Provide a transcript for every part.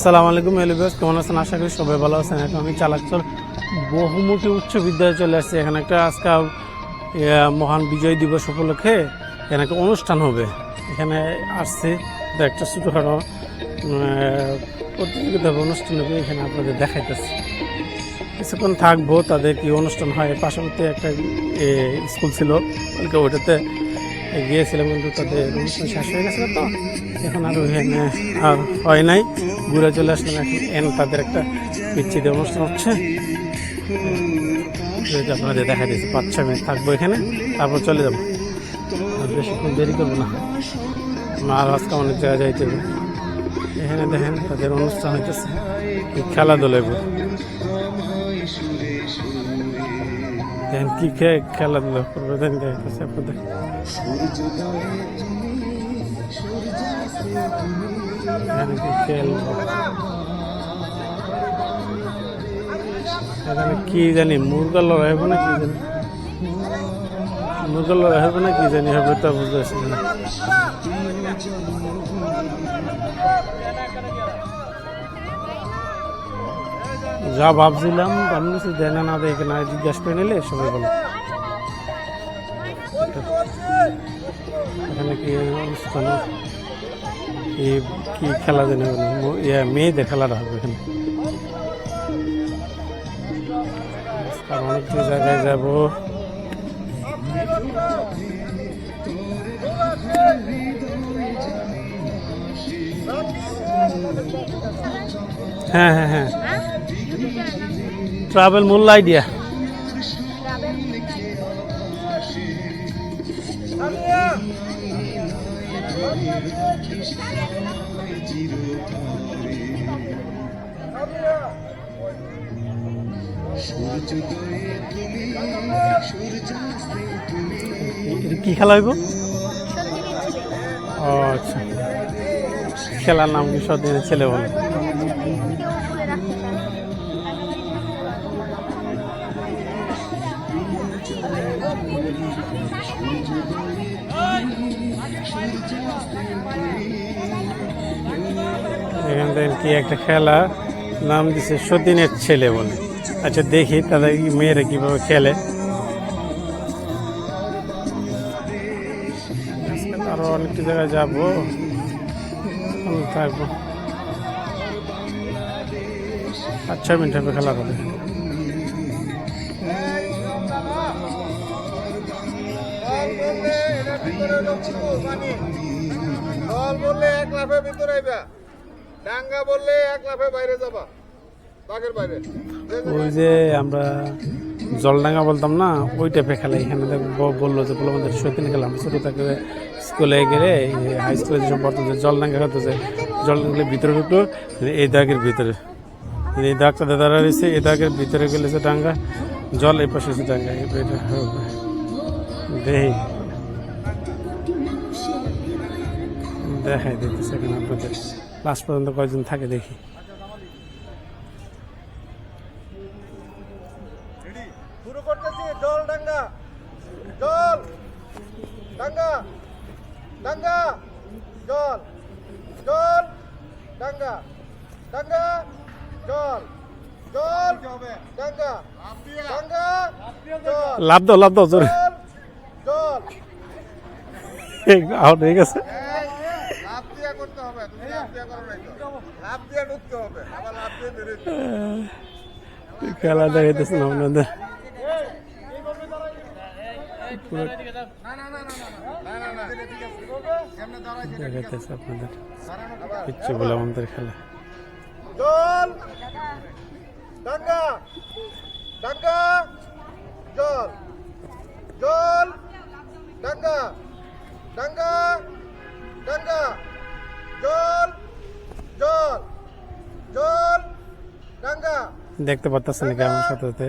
আসসালামু আলাইকুম এলিবাস কেমন আছেন? আশা করি সবাই ভালো আছেন। এখন আমি চালাকচর বহুমুখী উচ্চ বিদ্যালয়ে চলে আসছি। এখানে একটা আজকে মহান বিজয় দিবস উপলক্ষে এখানে একটা অনুষ্ঠান হবে। এখানে আসছে একটা ছোটোখাটো প্রতিযোগিতা অনুষ্ঠান হবে। এখানে আপনাদের দেখাইতেছি। কিছুক্ষণ থাকব, তাদের কি অনুষ্ঠান হয়। পাশাপাশি একটা স্কুল ছিল, কালকে ওইটাতে গিয়েছিলাম, কিন্তু তাদের অনুষ্ঠান শেষ হয়ে গেছিল তো। এখন আর ওইখানে আর হয় নাই। ঘুরে চলে আসলাম এখন। এন তাদের একটা বিচ্ছিন্ন অনুষ্ঠান হচ্ছে। আপনাদের দেখা দিয়েছি, পাঁচ, ছয় মিনিট থাকব এখানে, তারপর চলে যাব। বেশিক্ষণ দেরি করব না। আর আজকে অনেক জায়গায় যাইতে হবে। এখানে দেখেন তাদের অনুষ্ঠান হইতেছে। খেলাধুলা এগুলো। দেখেন কি খেয়ে খেলাধুলা করবে, দেখেন আপনাদের। এখানে কি জানি, মুরগা লড়াই হবে না কি জানি? মুরগা লড়াই হবে না কি জানি, হবে তা বুঝতে যা ভাবছিলাম আমি দেয় না না দেয় না জিজ্ঞাসা করে নিলে সবাই বলে। এখানে কি অনুষ্ঠান? কি কি খেলা ম- ইয়া মেয়েদের খেলাটা হবে এখানে। অনেক জায়গায় যাব। হ্যাঁ হ্যাঁ হ্যাঁ। ট্রাভেল মূল আইডিয়া কি খেলা হইব? ও আচ্ছা। খেলার নাম কি ছেলে বলে? এখান থেকে কি একটা খেলা নাম দিছে সতীনের ছেলে বলে। আচ্ছা দেখি তাদের মেয়েরা কীভাবে খেলে। আজকে তো আরও অনেকটা জায়গায় যাব। থাকব। পাঁচ, ছয় মিনিট হবে খেলা হবে। বললে এক লাফে ভিতরে আইবা। ডাঙ্গা বললে এক লাফে বাইরে যাবা। বাঘের বাইরে। ওই যে আমরা জলডাঙ্গা বলতাম না, ওই টাইপের খেলা এখানে। বলল যে বলে আমাদের সত্যি খেলা আমরা ছোটো থেকে স্কুলে গেলে হাই স্কুলে যেসব পড়তো, যে জলডাঙ্গা হতো যে জলডাঙ্গা ভিতরে ঢুকলো এই দাগের ভিতরে। এই দাগটা দাদা রয়েছে, এই দাগের ভিতরে গেলে যে ডাঙ্গা, জল এই পাশে যে ডাঙ্গা। দেখি দেখাই দিতেছে এখানে আপনাদের। লাস্ট পর্যন্ত কয়জন থাকে দেখি। ডাঙ্গা ডাঙ্গা জল। জল ডাঙ্গা ডাঙ্গা জল। লাভ দাও লাভ দাও জোরে। জল আউট হয়ে গেছে। লাভ দিয়া করতে হবে তুমি লাভ দিয়া করো নাই তো। লাভ দিয়া ঢুকতে হবে। আবার লাভ দিয়ে বেরোতে খেলা দেখাইতেছে না আপনাদের। পুরো দেখাইতেছে আপনাদের। কিচ্ছু বলে আমাদের খেলা। ডাঙ্গা! ডাঙ্গা! ডাঙ্গা! জল! জল! জল! ডাঙ্গা! দেখতে পারতেছেন কি আমার সাথে।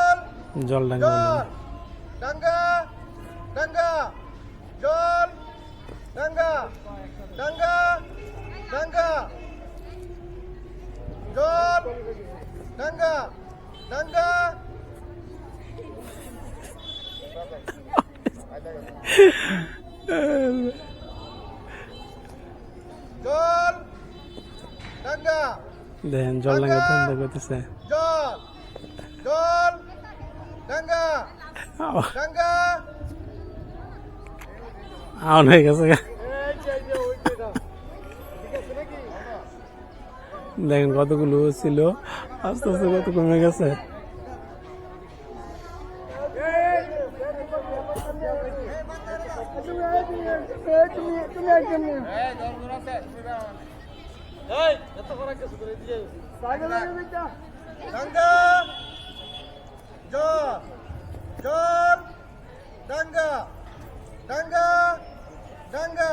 জল ডাঙ্গা ডাঙ্গা জল জল জল ডাঙ্গা জল বললাম ডাঙ্গা ডাঙ্গা জল ডাঙ্গা ডাঙ্গা ডাঙ্গা। জল ডাঙ্গা ডাঙ্গা। জল ডাঙ্গা দেখেন জল ডাঙ্গা ঠান্ডা করতেছে জল জল আউন হয়ে গেছে দেখেন কতগুলো ছিল আস্তে আস্তে কত কমে গেছে জল জল ডাঙ্গা ডাঙ্গা ডাঙ্গা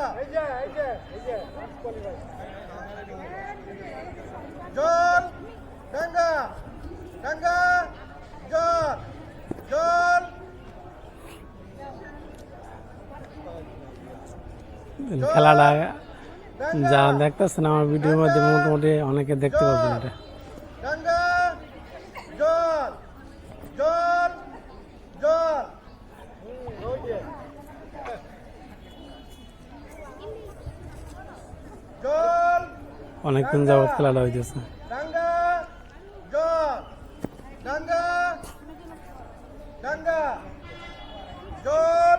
জল ডাঙ্গা ডাঙ্গা জল জল খেলাটা যা দেখতেছেন আমার ভিডিওর মধ্যে মোটামুটি অনেকে দেখতে পাবেন এটা ডাঙ্গা জল জল জল জল অনেকক্ষণ যাবত খেলাটা হইতেছে। ডাঙ্গা জল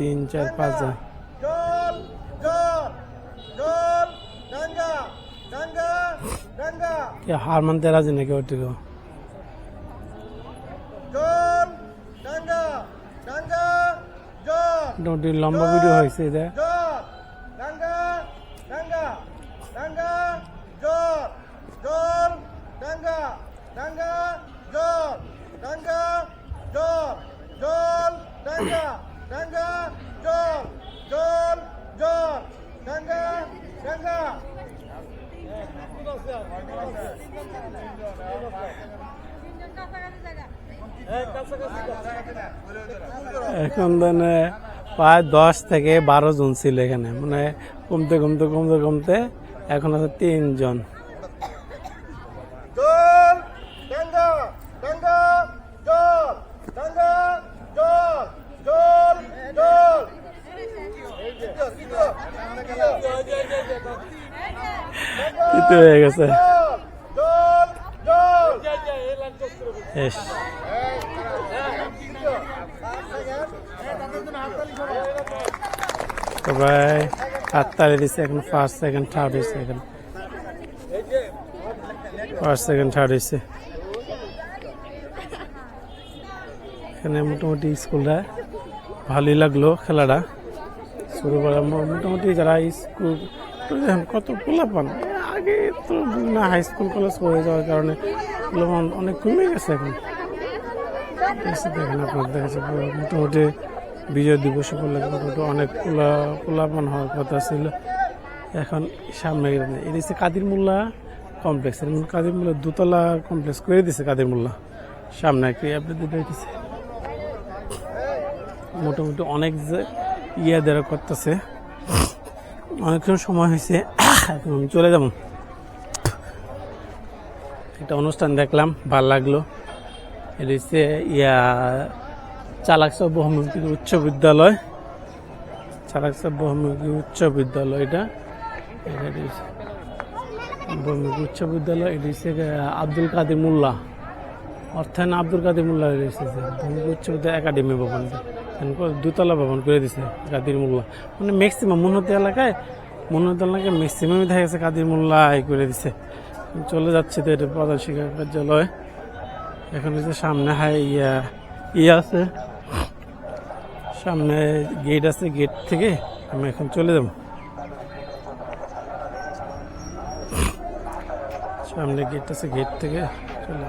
তিন চার পাঁচ জন। হার মানতে রাজি নাকি জল মোটামুটি লম্বা ভিডিও হয়েছে এটা। জল এখন মানে প্রায় দশ থেকে বারো জন ছিল এখানে। মানে কমতে কমতে কমতে কমতে এখন আছে তিনজন জল ডাঙ্গা ডাঙ্গা জল ডাঙ্গা জল জল জল দিতে হয়ে গেছে। সবাই হাততালি দিচ্ছে এখন ফার্স্ট সেকেন্ড থার্ড হয়েছে এখন। ফার্স্ট সেকেন্ড থার্ড হয়েছে। এখানে মোটামুটি স্কুলটা ভালোই লাগল খেলাটা। শুরু করা মোটামুটি যারা স্কুল কত পোলাপান। আগে তো বিভিন্ন হাই স্কুল কলেজ হয়ে যাওয়ার কারণে পোলাপান অনেক কমে গেছে এখন। দেখেন আপনার, দেখা যাচ্ছে মোটামুটি বিজয় দিবস উপলক্ষে অনেক পোলা, পোলাপান হওয়ার কথা ছিল। এখন সামনে এটা হচ্ছে কাদির মোল্লা কমপ্লেক্স এর কাদির মোল্লা দুতলা কমপ্লেক্স করে দিছে কাদির মোল্লা। সামনে একটা আপনাদের দেখতেছে। মোটামুটি অনেক ইয়ে দেওয়া করতেছে। অনেকক্ষণ সময় হয়েছে, এখন আমি চলে যাব। একটা অনুষ্ঠান দেখলাম, ভালো লাগল। এটা হচ্ছে ইয়া চালাকসা বহুমুখী উচ্চ বিদ্যালয়। চালাকসা বহুমুখী উচ্চ বিদ্যালয় এটা। বহুমুখী উচ্চ বিদ্যালয়, এটা হচ্ছে আব্দুল কাদের মোল্লা। অর্থায়ন আব্দুল কাদের মোল্লা রয়েছে উচ্চ বিদ্যালয় একাডেমি ভবন দুতলা ভবন করে দিছে কাদির মোল্লা। মানে ম্যাক্সিমাম মনোহতি এলাকায় মনোহতি এলাকায় ম্যাক্সিমামই দেখা গেছে কাদির মোল্লা এই করে দিছে। চলে যাচ্ছে তো এটা প্রধান শিক্ষা কার্যালয়। এখন হচ্ছে সামনে হাই ইয়া ইয়ে আছে। সামনে গেট আছে গেট থেকে আমি এখন চলে যাব। সামনে গেট আছে গেট থেকে